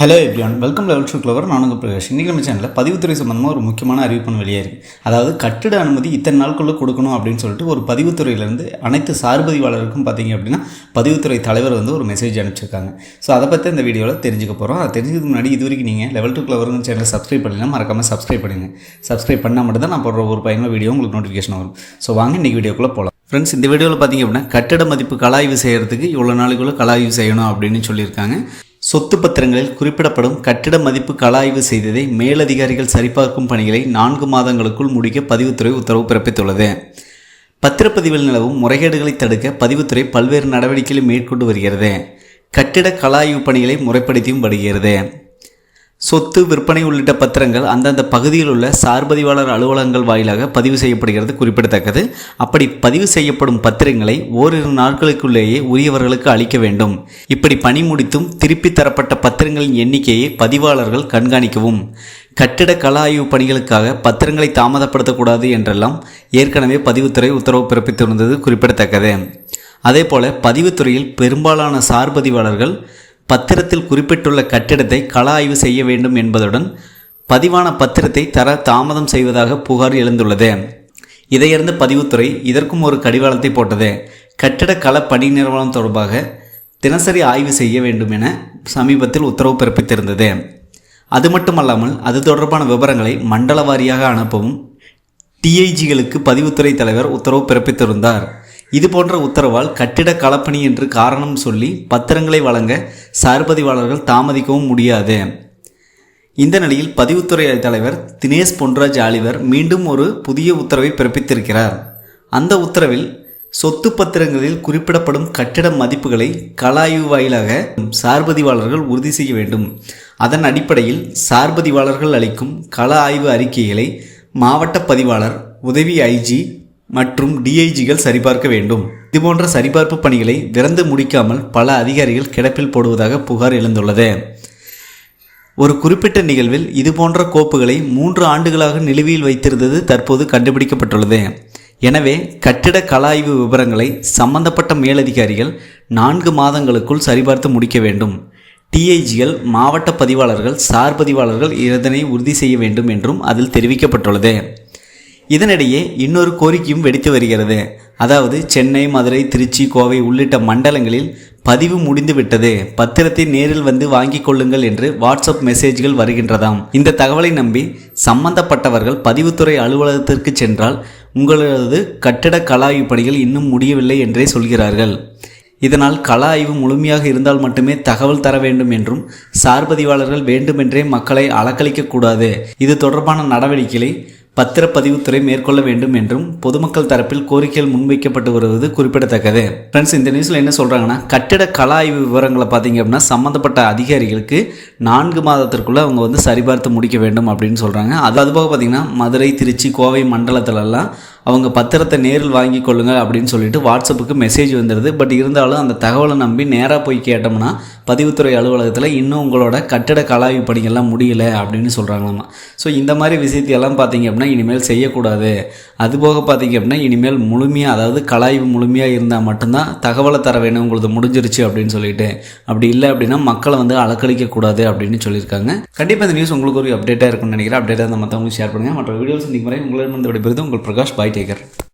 Hello everyone welcome level shoe clever நானுங்க பிரகாஷ். இன்றைக்கி நம்ம சேனலில் பதிவுத்துறை சம்மந்தமாக ஒரு முக்கியமான அறிவிப்பு வெளியே இருக்குது அதாவது கட்டிட அனுமதி இத்தனை நாளுக்குள்ளே கொடுக்கணும் அப்படின்னு சொல்லிட்டு ஒரு பதிவுத்துறையிலேருந்து அனைத்து சார்பதிவாளருக்கும் பார்த்தீங்க அப்படின்னா பதிவுத்துறை தலைவர் வந்து ஒரு மெசேஜ் அனுப்பிச்சிருக்காங்க. ஸோ அதை பற்றி இந்த வீடியோவில் தெரிஞ்சுக்க போகிறோம் அதை தெரிஞ்சதுக்கு முன்னாடி இது வரைக்கும் நீங்கள் லெவல் டூ கிளவருங்க சேனலை சப்ஸ்கிரைப் பண்ணலாம் மறக்காமல் சப்ஸ்கிரைப் பண்ணுங்க. சப்ஸ்கிரைப் பண்ணால் மட்டும் தான் நான் போடுற ஒரு பயனுள்ள வீடியோ உங்களுக்கு நோட்டிஃபிகேஷன் வரும். ஸோ வாங்க இன்றைக்கி வீடியோக்குள்ளே போகலாம் ஃப்ரெண்ட்ஸ் இந்த வீடியோவில் பார்த்தீங்க அப்படின்னா கட்டிட மதிப்பு கலாய்வு செய்கிறதுக்கு இவ்வளோ நாளுக்குள்ளே கலாய்வு செய்யணும் அப்படின்னு சொல்லியிருக்காங்க. சொத்து பத்திரங்களில் குறிப்பிடப்படும் கட்டிட மதிப்பு கலாய்வு செய்ததை மேலதிகாரிகள் சரிபார்க்கும் பணிகளை நான்கு மாதங்களுக்குள் முடிக்க பதிவுத்துறை உத்தரவு பிறப்பித்துள்ளது. பத்திரப்பதிவில் நிலவும் முறைகேடுகளை தடுக்க பதிவுத்துறை பல்வேறு நடவடிக்கைகளை மேற்கொண்டு வருகிறது. கட்டிட கலாய்வு பணிகளை முறைப்படுத்தியும் வருகிறது. சொத்து விற்பனை உள்ளிட்ட பத்திரங்கள் அந்தந்த பகுதியில் உள்ள சார்பதிவாளர் அலுவலகங்கள் வாயிலாக பதிவு செய்யப்படுகிறது குறிப்பிடத்தக்கது. அப்படி பதிவு செய்யப்படும் பத்திரங்களை ஓரிரு நாட்களுக்குள்ளேயே உரியவர்களுக்கு அளிக்க வேண்டும். இப்படி பணி முடித்தும் திருப்பி தரப்பட்ட பத்திரங்களின் எண்ணிக்கையை பதிவாளர்கள் கண்காணிக்கவும். கட்டிட கல ஆய்வு பணிகளுக்காக பத்திரங்களை தாமதப்படுத்தக்கூடாது என்றெல்லாம் ஏற்கனவே பதிவுத்துறை உத்தரவு பிறப்பித்திருந்தது குறிப்பிடத்தக்கது. அதேபோல பதிவுத்துறையில் பெரும்பாலான சார்பதிவாளர்கள் பத்திரத்தில் குறிப்பிட்டுள்ள கட்டிடத்தை கள ஆய்வு செய்ய வேண்டும் என்பதுடன் பதிவான பத்திரத்தை தர தாமதம் செய்வதாக புகார் எழுந்துள்ளது. இதையறிந்த பதிவுத்துறை இதற்கும் ஒரு கடிவாளத்தை போட்டது. கட்டிட கள பணி நிறுவனம் தொடர்பாக தினசரி ஆய்வு செய்ய வேண்டும் என சமீபத்தில் உத்தரவு பிறப்பித்திருந்தது. அது மட்டுமல்லாமல் அது தொடர்பான விவரங்களை மண்டல வாரியாக அனுப்பவும் டிஐஜிகளுக்கு பதிவுத்துறை தலைவர் உத்தரவு பிறப்பித்திருந்தார். இது போன்ற உத்தரவால் கட்டிட கலப்பணி என்று காரணம் சொல்லி பத்திரங்களை வழங்க சார்பதிவாளர்கள் தாமதிக்கவும் முடியாது. இந்த நிலையில் பதிவுத்துறை தலைவர் தினேஷ் பொன்ராஜ் ஆலிவர் மீண்டும் ஒரு புதிய உத்தரவை பிறப்பித்திருக்கிறார். அந்த உத்தரவில் சொத்து பத்திரங்களில் குறிப்பிடப்படும் கட்டிட மதிப்புகளை கலாய்வு வாயிலாக சார்பதிவாளர்கள் உறுதி செய்ய வேண்டும். அதன் அடிப்படையில் சார்பதிவாளர்கள் அளிக்கும் கள ஆய்வு அறிக்கைகளை மாவட்ட பதிவாளர் உதவி ஐஜி மற்றும் டிஐஜிகள் சரிபார்க்க வேண்டும். இதுபோன்ற சரிபார்ப்பு பணிகளை விரைந்து முடிக்காமல் பல அதிகாரிகள் கிடப்பில் போடுவதாக புகார் எழுந்துள்ளது. ஒரு குறிப்பிட்ட நிகழ்வில் இதுபோன்ற கோப்புகளை மூன்று ஆண்டுகளாக நிலுவையில் வைத்திருந்தது தற்போது கண்டுபிடிக்கப்பட்டுள்ளது. எனவே கட்டிட கலாய்வு விவரங்களை சம்பந்தப்பட்ட மேலதிகாரிகள் நான்கு மாதங்களுக்குள் சரிபார்த்து முடிக்க வேண்டும். டிஐஜிகள் மாவட்ட பதிவாளர்கள் சார் பதிவாளர்கள் இதனை உறுதி செய்ய வேண்டும் என்றும் அதில் தெரிவிக்கப்பட்டுள்ளது. இதனிடையே இன்னொரு கோரிக்கையும் வெடித்து வருகிறது. அதாவது சென்னை மதுரை திருச்சி கோவை உள்ளிட்ட மண்டலங்களில் பதிவு முடிந்துவிட்டது. பத்திரத்தை நேரில் வந்து வாங்கிக் கொள்ளுங்கள் என்று வாட்ஸ்அப் மெசேஜ்கள் வருகின்றதாம். இந்த தகவலை நம்பி சம்பந்தப்பட்டவர்கள் பதிவுத்துறை அலுவலகத்திற்கு சென்றால் உங்களது கட்டிட கலாய்வு பணிகள் இன்னும் முடியவில்லை என்றே சொல்கிறார்கள். இதனால் கள ஆய்வு முழுமையாக இருந்தால் மட்டுமே தகவல் தர வேண்டும் என்றும் சார்பதிவாளர்கள் வேண்டுமென்றே மக்களை அலக்களிக்கக்கூடாது இது தொடர்பான நடவடிக்கைகளை பத்திரப்பதிவுத்துறை மேற்கொள்ள வேண்டும் என்றும் பொதுமக்கள் தரப்பில் கோரிக்கைகள் முன்வைக்கப்பட்டு வருவது குறிப்பிடத்தக்கது. ஃப்ரெண்ட்ஸ் இந்த நியூஸில் என்ன சொல்கிறாங்கன்னா கட்டிட கல ஆய்வு விவரங்களை பார்த்தீங்க அப்படின்னா சம்மந்தப்பட்ட அதிகாரிகளுக்கு நான்கு மாதத்திற்குள்ளே அவங்க வந்து சரிபார்த்து முடிக்க வேண்டும் அப்படின்னு சொல்கிறாங்க அது அதுபோக பார்த்திங்கன்னா மதுரை திருச்சி கோவை மண்டலத்திலலாம் அவங்க பத்திரத்தை நேரில் வாங்கி கொள்ளுங்கள் அப்படின்னு சொல்லிட்டு வாட்ஸ்அப்புக்கு மெசேஜ் வந்துடுது பட் இருந்தாலும் அந்த தகவலை நம்பி நேராக போய் கேட்டோம்னா பதிவுத்துறை அலுவலகத்தில் இன்னும் உங்களோட கட்டிட கலாய்வு பணிகள்லாம் முடியல அப்படின்னு சொல்கிறாங்களாம் ஸோ இந்த மாதிரி விஷயத்தையெல்லாம் பார்த்தீங்க அப்படின்னா இனிமேல் செய்யக்கூடாது. அதுபோக பார்த்தீங்க அப்படின்னா இனிமேல் முழுமையாக அதாவது கலாய்வு முழுமையாக இருந்தால் மட்டும்தான் தகவலை தர வேணும் உங்களுக்கு முடிஞ்சிருச்சு அப்படின்னு சொல்லிட்டு. அப்படி இல்லை அப்படின்னா மக்களை வந்து அலக்களிக்கக்கூடாது அப்படின்னு சொல்லியிருக்காங்க. கண்டிப்பாக இந்த நியூஸ் உங்களுக்கு ஒரு அப்டேட்டாக இருக்கும்னு நினைக்கிறேன். அப்டேட்டாக மற்றவங்களுக்கு ஷேர் பண்ணுங்கள் மற்ற வீடியோஸ் இன்றைக்கு முறை உங்களிடம் விடைபெறுது உங்கள் பிரகாஷ். பாய் heidegger